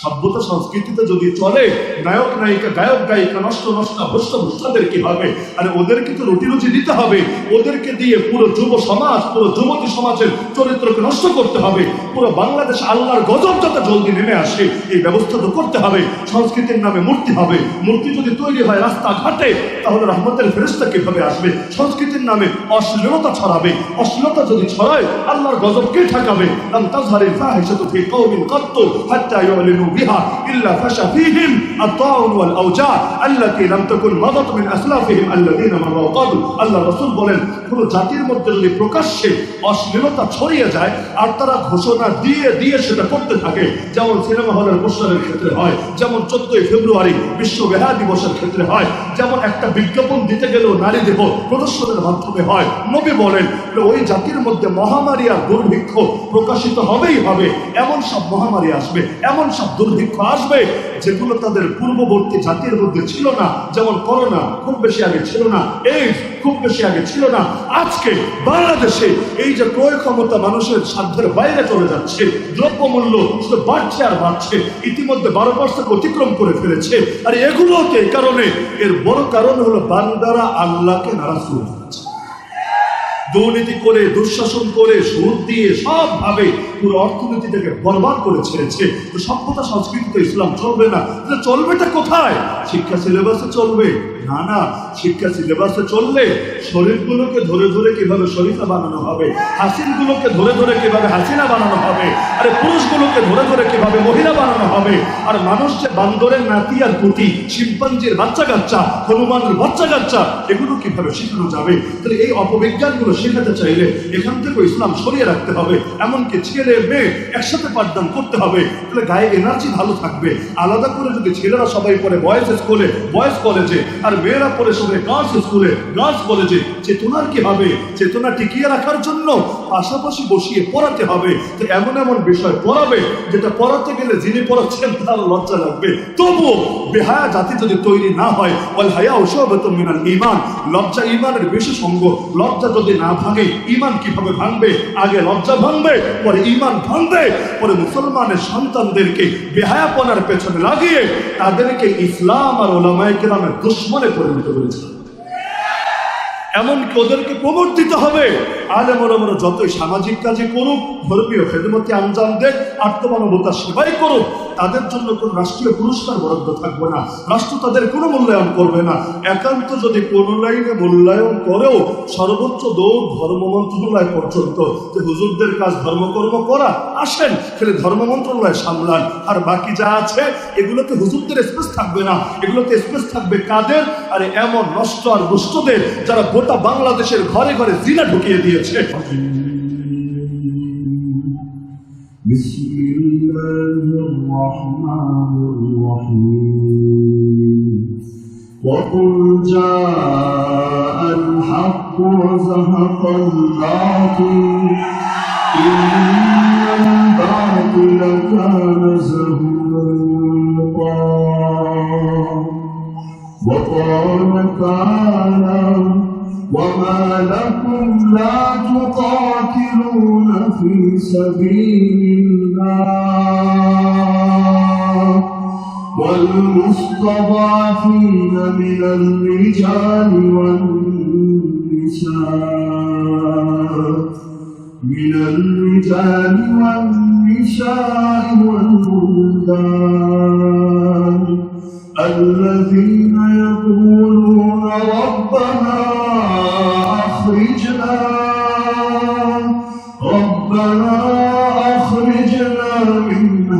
সভ্যতা সংস্কৃতিতে যদি চলে, নায়ক, নায়িকা, গায়ক, গায়িকা, নষ্ট নষ্ট, ভ্রষ্ট, ভ্রষ্টাদের কি হবে? আরে ওদেরকে তো রুটি রুচি দিতে হবে। ওদেরকে দিয়ে পুরো যুব সমাজ, পুরো যুবতী সমাজের চরিত্রকে নষ্ট করতে হবে। পুরো বাংলাদেশ আল্লাহর গজব যাতে জলদি নেমে আসে, এই ব্যবস্থা তো করতে হবে। সংস্কৃতির নামে মূর্তি হবে। মূর্তি যদি তৈরি হয় রাস্তাঘাটে, তাহলে রহমতের ফেরেস্তা কীভাবে আসবে? সংস্কৃতির নামে অশ্লীলতা ছড়াবে। অশ্লীলতা যদি ছড়ায়, আল্লাহর ঠেকাবে? অশ্লীলতা ছড়িয়ে যায়, আর তারা ঘোষণা দিয়ে দিয়ে সেটা করতে থাকে। যেমন সিনেমা হলের পোস্টারের ক্ষেত্রে হয়, যেমন চোদ্দই ফেব্রুয়ারি বিশ্ব বেহা দিবসের ক্ষেত্রে হয়, যেমন একটা বিজ্ঞাপন দিতে গেলেও নারী দেহ প্রদর্শনের মাধ্যমে হয়। নবী বলেন ওই জাতির মধ্যে মহামারী আর দুর্ভিক্ষ প্রকাশিত হবেই হবে। এমন সব মহামারী আসবে, এমন সব দুর্ভিক্ষ আসবে, যেগুলো তাদের পূর্ববর্তী জাতির মধ্যে ছিল না। যেমন করোনা খুব বেশি আগে ছিল না এইডস খুব বেশি আগে ছিল না। আজকে বাংলাদেশে এই যে ক্রয় ক্ষমতা মানুষের সাধ্যের বাইরে চলে যাচ্ছে, দ্রব্যমূল্য শুধু বাড়ছে আর বাড়ছে, ইতিমধ্যে বারো পার্সেন্ট অতিক্রম করে ফেলেছে। আর এগুলোকে কারণে, এর বড় কারণ হলো বান্দারা আল্লাহকে নারাজ করে দুর্নীতি করে, দুঃশাসন করে, সুদ দিয়ে সব ভাবে পুরো অর্থনীতিটাকে বরবাদ করে ছেড়েছে, তো সভ্যতা সংস্কৃতি তো ইসলাম চলবে না। চলবেটা কোথায়? শিক্ষা সিলেবাসে চলবে। না না, শিক্ষা সিলেবাসে চললে শরীরগুলোকে ধরে ধরে কীভাবে শরীফা বানানো হবে হাসিনগুলোকে ধরে ধরে কীভাবে হাসিনা বানানো হবে, আরে পুরুষগুলোকে ধরে ধরে কীভাবে মহিলা বানানো হবে, আর মানুষ যে বান্দরের নাতি আর পুতি, শিম্পাঞ্জির বাচ্চা কাচ্চা হনুমানের বাচ্চা কাচ্চা এগুলো কীভাবে শেখানো যাবে? তাহলে এই অপবিজ্ঞানগুলো শেখাতে চাইলে এখান থেকে ইসলাম সরিয়ে রাখতে হবে, এমনকি ছেলে মেয়ে একসাথে পাঠদান করতে হবে, তাহলে গায়ে এনার্জি ভালো থাকবে। আলাদা করে যদি ছেলেরা সবাই পড়ে বয়েজ স্কুলে বয়েজ কলেজে আর মেয়েরা পড়ে সবাই গার্লস স্কুলে গার্লস কলেজে চেতনার কি হবে? চেতনা টিকিয়ে রাখার জন্য পাশাপাশি বসিয়ে পড়াতে হবে। তো এমন এমন বিষয় পড়াবে, যেটা পড়াতে গেলে যিনি পড়াচ্ছেন তার লজ্জা লাগবে। তবুও বেহায়া জাতি যদি তৈরি না হয়, ওয়াল হায়া উসবাত মিনাল ঈমান। লজ্জা ঈমানের বিশেষ অঙ্গ। লজ্জা যদি না ভাঙে ইমান কীভাবে ভাঙবে? আগে লজ্জা ভাঙবে, পরে ঈমান ভাঙবে, পরে মুসলমানের সন্তানদেরকে বেহায়াপনার পেছনে লাগিয়ে তাদেরকে ইসলাম আর ওলামায় কেরামের দুশ্মনে পরিণত করেছে। এমনকি ওদেরকে প্রমোট দিতে হবে? আলেমরা আমরা যতই সামাজিক কাজে করুক, ধর্মীয় খেদমতি আঞ্জাম দেখ আত্মমানবতার সেবাই করুক, তাদের জন্য কোনো রাষ্ট্রীয় পুরস্কার বরাদ্দ থাকবে না। রাষ্ট্র তাদের কোনো মূল্যায়ন করবে না। একান্ত যদি কোনো লাইনে মূল্যায়ন করেও সর্বোচ্চ দৌড় ধর্ম মন্ত্রণালয় পর্যন্ত, যে হুজুরদের কাজ ধর্মকর্ম করা, আসেন, খেলে ধর্ম মন্ত্রণালয় সামলান। আর বাকি যা আছে, এগুলোতে হুজুরদের স্পেস থাকবে না। এগুলোতে স্পেস থাকবে কাদের? আর এমন নষ্ট আর দুষ্টদের যারা গোটা বাংলাদেশের ঘরে ঘরে জিনা ঢুকিয়ে দিয়েছে بسم الله الرحمن الرحيم وقل جاء الحق وزهق الباطل إن الباطل كان زهوقا وقال تعالى وما لكم لا تقاتلون في سبيل الله والمستضعفين من الرجال والنساء من الرجال والنساء والولدان الذين يقولون ربنا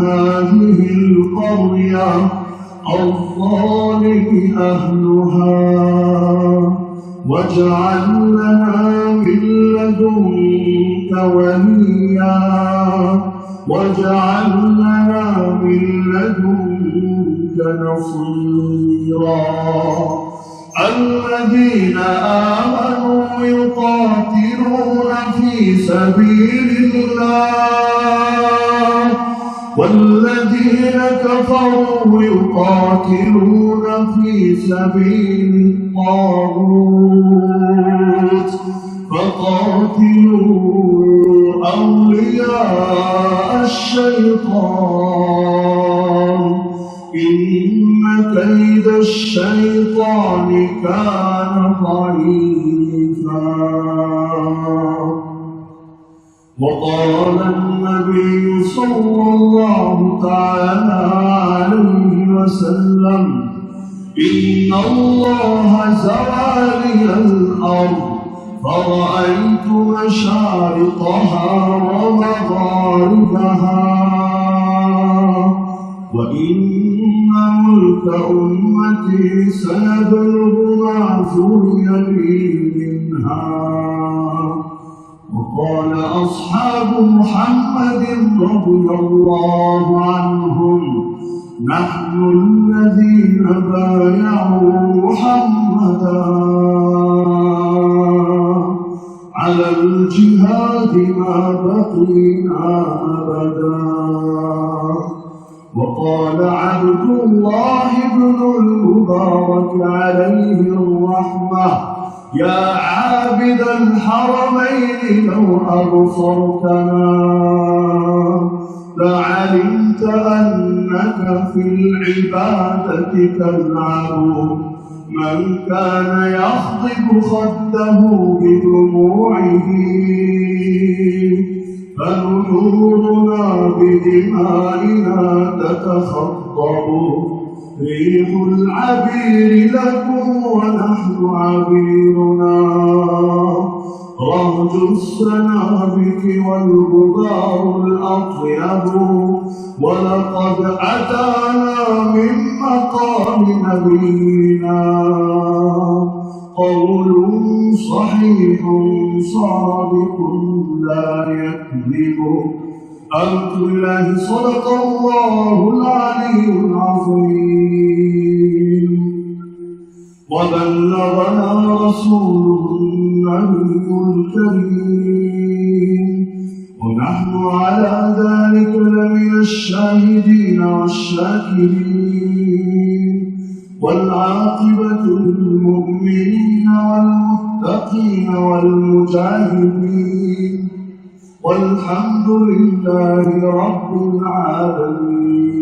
هذه القرية الظالم أهلها. واجعل لنا من لدنك وليا. واجعل لنا من لدنك نصيرا. الذين آمنوا يقاتلون في سبيل الله. والذين كفروا يقاتلون في سبيل الطاغوت فقاتلوا أولياء الشيطان. كيد الشيطان كان ضعيفا. وقال النبي صلى الله تعالى عليه وسلم. إن الله زوى لي الأرض. فرأيت مشارقها ومغاربها. وإن ملك أمتي سيبلغ ما سري لي منها. وقال أصحاب محمد رضي الله عنهم نحن الذين بايعوا محمدا على الجهاد ما بقينا أبدا. وقال عبد الله بن المبارك عليه الرحمة يا عابد الحرمين لو أبصرتنا لعلمت أنك في العبادة تلعب. من كان يخضب خده بدموعه فنحورنا بدمائنا تتخطب. ريح العبير لكم ونحن عبيرنا. رهج السنابك والغبار الأطيب. ولقد أتانا من مقام نبينا. قول صحيح صادق لا يكذب. أنت الله صدق الله العلي العظيم. وبلغنا رسوله النبي الكريم. ونحن على ذلك لمن الشاهدين والشاكرين. والعاقبة للمؤمنين والمتقين والمجاهدين. والحمد لله رب العالمين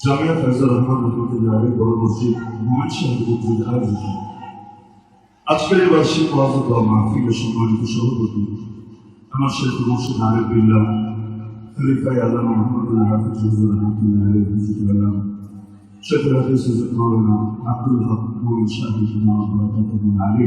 জামিয়া ফয়জুর রহমান রহমতুল্লাহ আলী বড় মসজিদ মহাশাহ কর্তৃক আয়োজিত আজকের এই বার্ষিক ওয়াজ ও মাহফিলের সম্মানিত সভাপতি আমার শেখ মুর্শিদ আরিফ বিল্লাহ খলিফাই আল্লাহ মোহাম্মদুল্লাহ হাফিজ হুজুর রহমতুল্লাহ আলী হুজুর আল্লাহ শেখ হাফিজ হুজুর মৌলানা আব্দুল হক মৌল শাহিদ আলী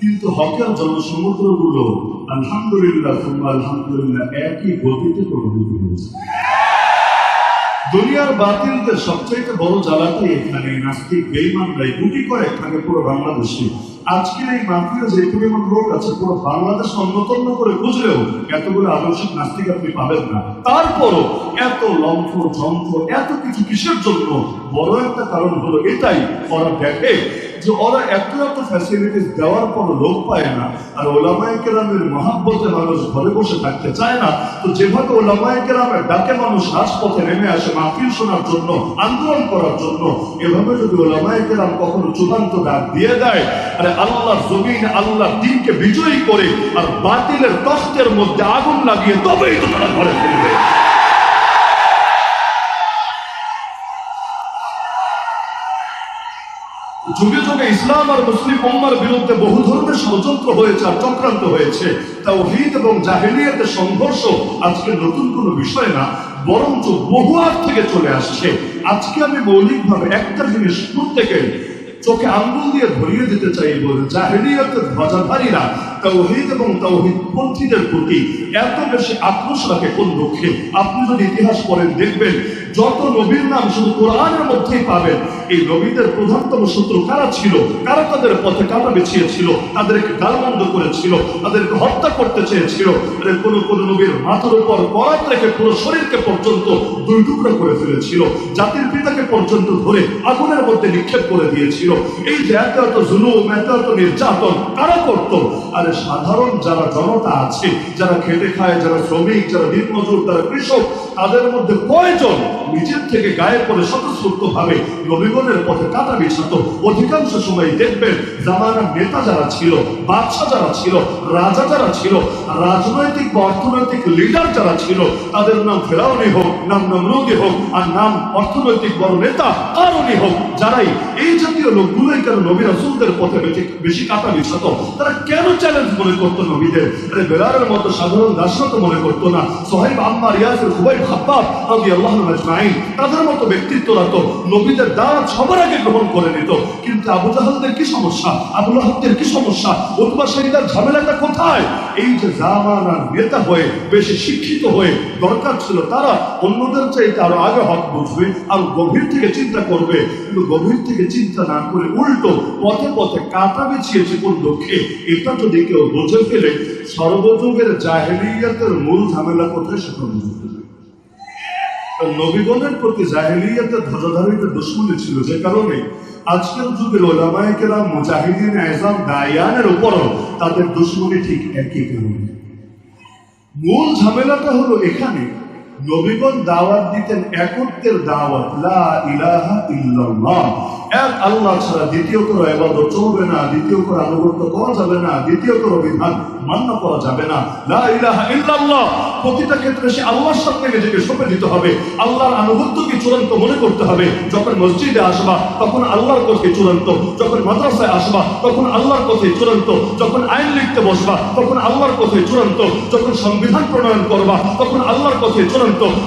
কিন্তু হকের জনসমুদ্রগুলো আলহামদুলিল্লাহ, সুম্মা আলহামদুলিল্লাহ, একই গতিতে প্রভাবিত হয়েছে। দুনিয়ার বাতিলদের সবচাইতে বড় জ্বালাটাই এখানে নাস্তিক বেইমানরাই গুটি করে থাকে পুরো বাংলাদেশে। আজকের এই মাহফিলে যে পরিমাণ লোক আছে, পুরো বাংলাদেশ অন্যতন্য করে বুঝলেও এতগুলো আদর্শিক নাস্তিক আপনি পাবেন না। তারপরও এত লম্ফ যন্ত্র এত কিছু কিসের জন্য? বড় একটা কারণ হলো এটাই, ওরা দেখে যে ওরা এত এত ফ্যাসিলিটিস দেওয়ার পর লোক পায় না, আর ওলামায় কেরামের মহাব্বতে মানুষ ঘরে বসে থাকতে চায় না, তো যেভাবে ওলামায় কেরামের ডাকে মানুষ রাজপথে নেমে আসে মাহফিল শোনার জন্য, আন্দোলন করার জন্য, এভাবে যদি ওলামায় কেরাম কখনো চূড়ান্ত ডাক দিয়ে দেয় আরে আল্লাহ জমিন আল্লাহ দিনকে বিজয়ী করে আর বাতিলের তস্তের মধ্যে আগুন লাগিয়ে তবেই তো তারা ঘরে ফিরবে। যুগে যুগে ইসলাম আর মুসলিম উম্মার বিরুদ্ধে বহু ধরনের ষড়যন্ত্র হয়েছে আর চক্রান্ত হয়েছে। তাও হিদ এবং জাহেলিয়াতের সংঘর্ষ আজকে নতুন কোনো বিষয় না, বরঞ্চ বহু আগ থেকে চলে আসছে। আজকে আমি মৌলিকভাবে একটা জিনিস প্রত্যেকের চোখে আঙ্গুল দিয়ে ধরিয়ে দিতে চাই বলে জাহেলিয়াতের ধ্বজাধারীরা তাওহিদ এবং তাওহিদ পন্থীদের প্রতি এত বেশি আক্রোশ রাখে কোন লক্ষ্যে আপনি যদি ইতিহাস পড়েন দেখবেন যত নবীর নাম শুধু কোরআনের মধ্যেই পাবেন। এই নবীদের প্রধানতম শত্রু কারা ছিল? কারা তাদের পথে কারা বেছিয়েছিল তাদেরকে গালমন্দ করেছিল? তাদেরকে হত্যা করতে চেয়েছিল? কোনো কোন নবীর মাথার উপর করাত রেখে পুরো শরীরকে পর্যন্ত দুই টুকরা করে ফেলেছিল। জাতির পিতাকে পর্যন্ত ধরে আগুনের মধ্যে নিক্ষেপ করে দিয়েছিল। এই যে এত এত জুলুম, এত এত নির্যাতন, কারা করত? আরে সাধারণ যারা জনতা আছে, যারা খেটে খায়, যারা শ্রমিক, যারা দিনমজুর যারা কৃষক, তাদের মধ্যে কয়জন নিজের থেকে গায়ে পড়ে স্বতঃস্ফূর্ত ভাবে নবীগণের পথে কাটা বিছাতো? অধিকাংশ সময় দেখবেন জামানার নেতা যারা ছিল, বাদশা যারা ছিল, রাজা যারা ছিল, রাজনৈতিক বা অর্থনৈতিক লিডার যারা ছিল, তাদের নাম ফেরাউনি হোক, নাম নমরুদি হোক, আর নাম অর্থনৈতিক বড় নেতা, কারণই হোক, যারাই এই জাতীয় লোকগুলোই কেন নবী রাসুলদের পথে বেশি- কাটা বিছাত তারা কেন চ্যালেঞ্জ মনে করতো নবীদের? আরে বেলারের মতো সাধারণ দাসরা তো মনে করতো না। সোহাইব আম্মার, ইয়াসের খুবই খাব্বাব আমি আল্লাহ আজমাইন, তাদের মতো ব্যক্তিত্বরা তো নবীদের দাওয়াত সবার আগে গ্রহণ করে নিত। কিন্তু আবু জাহালদের কি সমস্যা? আবুল আহদের কি সমস্যা? উতবা শহীদার ঝামেলাটা কোথায়? এই যে জামানার নেতা হয়ে, বেশি শিক্ষিত হয়ে দরকার ছিল তারা, অন্যদের চাইতে আরও আগে হক বুঝবে, আর গভীর থেকে চিন্তা করবে, কিন্তু গভীর থেকে চিন্তা না করে উল্টো পথে পথে কাটা বেছিয়েছে কোন লক্ষ্যে এটা যদি কেউ বোঝে ফেলে, সর্বযুগের জাহেলিয়াতের মূল ঝামেলা কোথায় সেটা বুঝে ফেলবে নবীগণের প্রতি জাহেলিয়াতের ধ্বজাধারিত দুশ্মনী ছিল যে কারণে আজকের যুগের ওলামায়িকেরা মুজাহিদিন এজাম দায়ানের উপরও তাদের দুশ্মনী ঠিক একই কারণে। মূল ঝামেলাটা হলো এখানে নবীগণ দাওয়াত দিতেন একত্বের দাওয়াত, লা ইলাহা ইল্লাল্লাহ। এক আল্লাহ ছাড়া দ্বিতীয় কোনো ইবাদত চলবে না, দ্বিতীয় কোনো আনুগত্য করা যাবে না, দ্বিতীয় কোনো বিধান মান্য করা যাবে না। লা ইলাহা ইল্লাল্লাহ। প্রতিটা ক্ষেত্রে সে আল্লাহর সাথে নিজেকে সঁপে দিতে হবে। আল্লাহর আনুগত্যকে চূড়ান্ত মনে করতে হবে। যখন মসজিদে আসবা, তখন আল্লাহর কথা চূড়ান্ত। যখন মাদ্রাসায় আসবা, তখন আল্লাহর কথাই চূড়ান্ত। যখন আইন লিখতে বসবা, তখন আল্লাহর কথাই চূড়ান্ত। যখন সংবিধান প্রণয়ন করবা, তখন আল্লাহর কথাই চূড়ান্ত।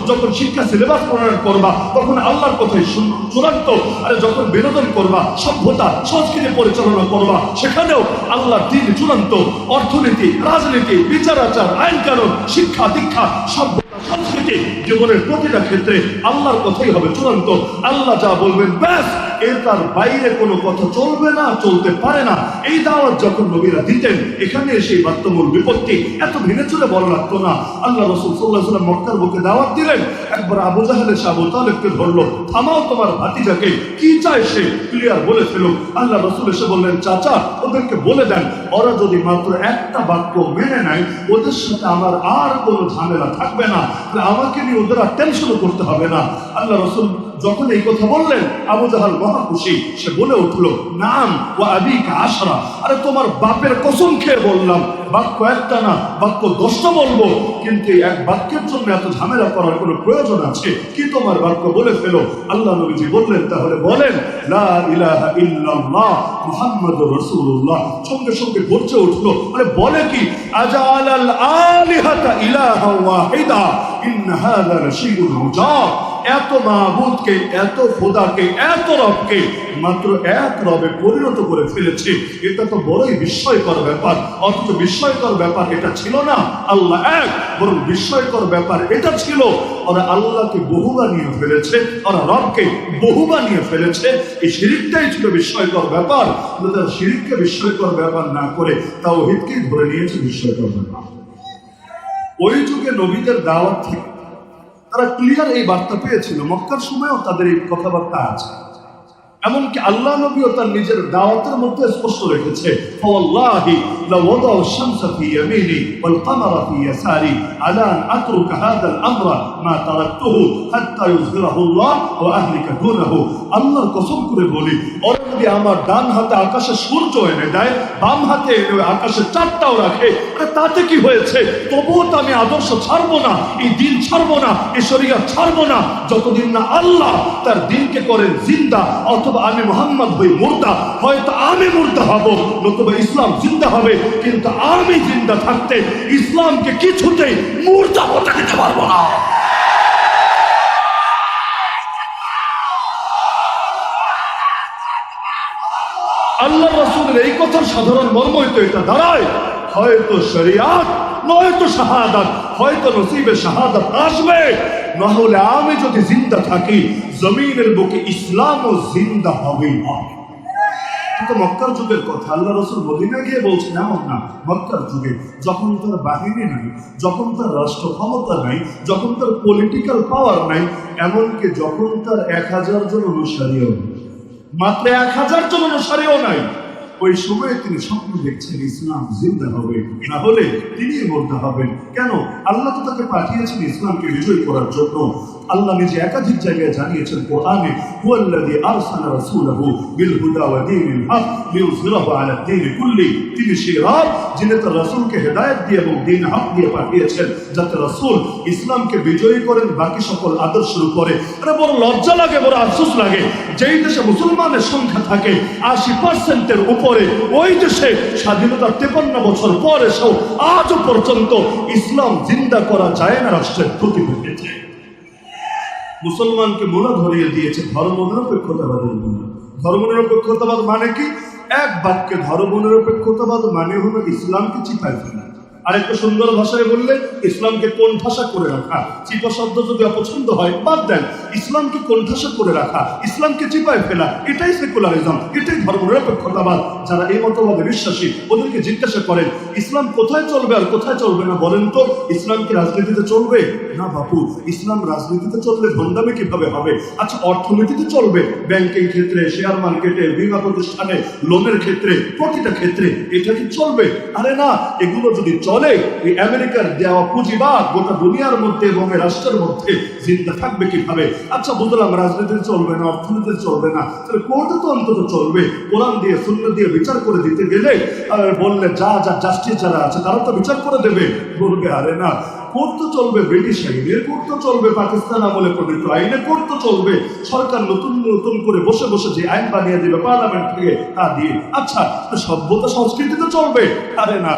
যখন শিক্ষা সিলেবাস প্রণয়ন করবা, তখন আল্লাহর কথাই চূড়ান্ত। আর যখন বিনোদন করবা, সভ্যতা, সংস্কৃতি পরিচালনা করবা, সেখানেও আল্লাহর দিন চূড়ান্ত। অর্থনীতি, রাজনীতি, বিচার, আচার, আইন কানুন, শিক্ষা, দীক্ষা সব সংস্কৃতি, জীবনের প্রতিটা ক্ষেত্রে আল্লাহর কথাই হবে চূড়ান্ত। আল্লাহ যা বলবেন, ব্যাস! এর তার বাইরে কোনো কথা চলবে না, চলতে পারে না। এই দাওয়াত যখন নবীরা দিতেন, এখানে সেই বাত্যমূল বিপত্তি। এত ভেঙে চলে বড় লাগতো না। আল্লাহ রসুল সাল্লাহ সাল্লাম মক্কার বুকে দাওয়াত দিলেন। একবার আবু জাহেলের সাহ তালেবকে ধরলো। থামাও তোমার ভাতিজাকে। কি চায় সে? ক্লিয়ার বলে আল্লাহ রসুল এসে বললেন, চাচা, ওদেরকে বলে দেন, ওরা যদি মাত্র একটা বাক্য মেনে নেয়, ওদের সাথে আমার আর কোনো ঝামেলা থাকবে না। আমাকে নিয়ে ওদের আর টেনশনও করতে হবে না। আল্লাহ রসুল যখন এই কথা বললেন, আবু জাহাল মহা খুশি। সে বলে উঠল, নাম ও আবিকা আশরা। আরে, তোমার বাপের কসম খেয়ে বললাম, বাক্য একটা না, বাক্য দশটা বলব। কিন্তু এক বাক্যের জন্য এত ঝামেলা করার কোনো প্রয়োজন আছে? কি তোমার বাক্য বলে ফেলো? আল্লাহ নবীজি বললেন, তাহলে বলেন, লা ইলাহা ইল্লাল্লাহ মুহাম্মাদুর রাসূলুল্লাহ। সঙ্গে সঙ্গে গর্জে উঠল, আরে, বলে কি? আজাল আল আলিহাতা ইলাহা ওয়াহিদা ইন হাযা লাশাইউন উজাব এত মাহবুদকে, এত খোদাকে, এত রবকে, মাত্র এক রবে পরিণত করে ফেলেছে। এটা তো বড়ই বিস্ময়কর ব্যাপার। অথচ বিস্ময়কর ব্যাপার এটা ছিল না। আল্লাহ এক, বরং বিস্ময়কর ব্যাপার এটা ছিল। ওরা আল্লাহকে বহু বানিয়ে ফেলেছে, ওরা রবকে বহু বানিয়ে ফেলেছে। এই শিরিকটাই ছিল বিস্ময়কর ব্যাপার। তারা শিরিককে বিস্ময়কর ব্যাপার না করে তাও হিতকেই ধরে নিয়েছে বিস্ময়কর ব্যাপার। ওই যুগে নবীদের দাওয়াত থেকে তারা ক্লিয়ার এই বার্তা পেয়েছিল। মক্কার সময়ও তাদের এই কথাবার্তা আছে। এমনকি আল্লাহ নবীও তার নিজের দাওয়াতের মধ্যে স্পষ্ট রেখেছে ফওয়াল্লাহি লাওয়াদাউ الشمس في يميني والقمر في يساري على ان اترك هذا الامر ما تركته حتى يظهره الله واهلك دونه আল্লাহর কসম করে বলি ওরা যদি আমার ডান হাতে আকাশে সূর্য এনে দেয় বাম হাতে এনে ওই আকাশে চারটাও রাখে আরে তাতে কি হয়েছে তবুও তো আমি আদর্শ ছাড়বো না এই দিন ছাড়বো না এই শরিয়া ছাড়বো না যতদিন না আল্লাহ তার দিনকে করেন জিন্দা অথবা আমি মোহাম্মদ হই মুর্দা হয়তো আমি মুর্দা হব নতুবা ইসলাম জিন্দা হবে কিন্তু আমি জিন্দা থাকতে ইসলামকে কিছুতেই মুর্দা হতে দিতে পারব না। আল্লাহ রসুলের এই কথার সাধারণ মর্মই তো এটা দাঁড়ায়। হয়তো শরিয়াত, নয়তো শাহাদাত, হয়তো নসিবে শাহাদাত আসবে। না হলে আমি যদি জিন্দা থাকি, জমিনের বুকে ইসলামও জিন্দা হবে। কিন্তু মক্কার যুগের কথা আল্লাহ রসুল মদিনা গিয়ে বলছেন এমন না, মক্কার যুগে যখন তার বাহিনী নাই, যখন তার রাষ্ট্র ক্ষমতা নাই, যখন তার পলিটিক্যাল পাওয়ার নাই, এমনকি যখন তার এক হাজার জন অনুসারীও মাত্র এক হাজার জন অনুসারীও নাই। ওই সময়ে তিনি স্বপ্ন দেখছেন, ইসলাম জিন্দা হবে, না হলে তিনি মরতে হবেন। কেন? আল্লাহ তো তাকে পাঠিয়েছেন ইসলামকে বিজয় করার জন্য। আল্লাহ নিজে একাধিক জায়গায় জানিয়েছেন, কোরআনে আরসালা বিল হুদা ওয়া দীনিল হক আলা কুল্লি তিনি সেই রব যিনি তার রাসূলকে হেদায়েত দিয়ে এবং হক দিয়ে পাঠিয়েছেন, যাতে রাসূল ইসলামকে বিজয়ী করেন বাকি সকল আদর্শের উপরে। আরে বড় লজ্জা লাগে, বড় আফসোস লাগে। যেই দেশে মুসলমানের সংখ্যা থাকে, আশি পার্সেন্টের উপরে, ওই দেশে স্বাধীনতার তেপান্ন বছর পর এসেও আজও পর্যন্ত ইসলাম জিন্দা করা যায় না, রাষ্ট্রের ক্ষতি ঘটেছে। মুসলমানকে মোলা ধরিয়ে দিয়েছে ধর্ম নিরপেক্ষতাবাদের মনে ধর্ম নিরপেক্ষতাবাদ মানে কি? এক বাক্যে ধর্ম নিরপেক্ষতাবাদ মানে হলো ইসলামকে চিপায় ফেলা। আরেকটা সুন্দর ভাষায় বললে, ইসলামকে কোণঠাসা করে রাখা। চিপা শব্দ যদি অপছন্দ হয়, বাদ দেন। ইসলামকে কোণঠাসা করে রাখা, ইসলামকে চিপায় ফেলা, এটাই সেকুলারিজম, এটাই ধর্মনিরপেক্ষতাবাদ যারা এই মতবাদে বিশ্বাসী, ওদেরকে জিজ্ঞাসা করেন, ইসলাম কোথায় চলবে আর কোথায় চলবে না বলেন তো? ইসলাম কি রাজনীতিতে চলবে? না বাপু, ইসলাম রাজনীতিতে চললে ভণ্ডামি কীভাবে হবে? আচ্ছা অর্থনীতিতে চলবে। ব্যাংকিং ক্ষেত্রে, শেয়ার মার্কেটে, বীমা প্রতিষ্ঠানে, লোনের ক্ষেত্রে, প্রতিটা ক্ষেত্রে এটা কি চলবে? আরে না, এগুলো যদি চলে এই আমেরিকার দেওয়া পুঁজিবাদ গোটা দুনিয়ার মধ্যে এবং রাষ্ট্রের মধ্যে জিন্দা থাকবে কীভাবে? আচ্ছা বুঝলাম রাজনীতিতে চলবে না অর্থনীতিতে চলবে না। তাহলে কোর্টে তো অন্তত চলবে। কোরআন দিয়ে শূন্য দিয়ে বিচার করে দিতে গেলে বললে যা যা জাস্টিস যারা আছে, তারা তো বিচার করে দেবে। বলবে, আরে না, কোর্ট চলবে, ব্রিটিশ আইনে কোর্ট চলবে, পাকিস্তান আমলে প্রণীত আইনে কোর্ট চলবে। সরকার নতুন নতুন করে বসে বসে যে আইন বানিয়ে দেবে, পার্লামেন্ট থেকে তা দিয়ে। আচ্ছা সভ্যতা, সংস্কৃতি তো চলবে। আরে না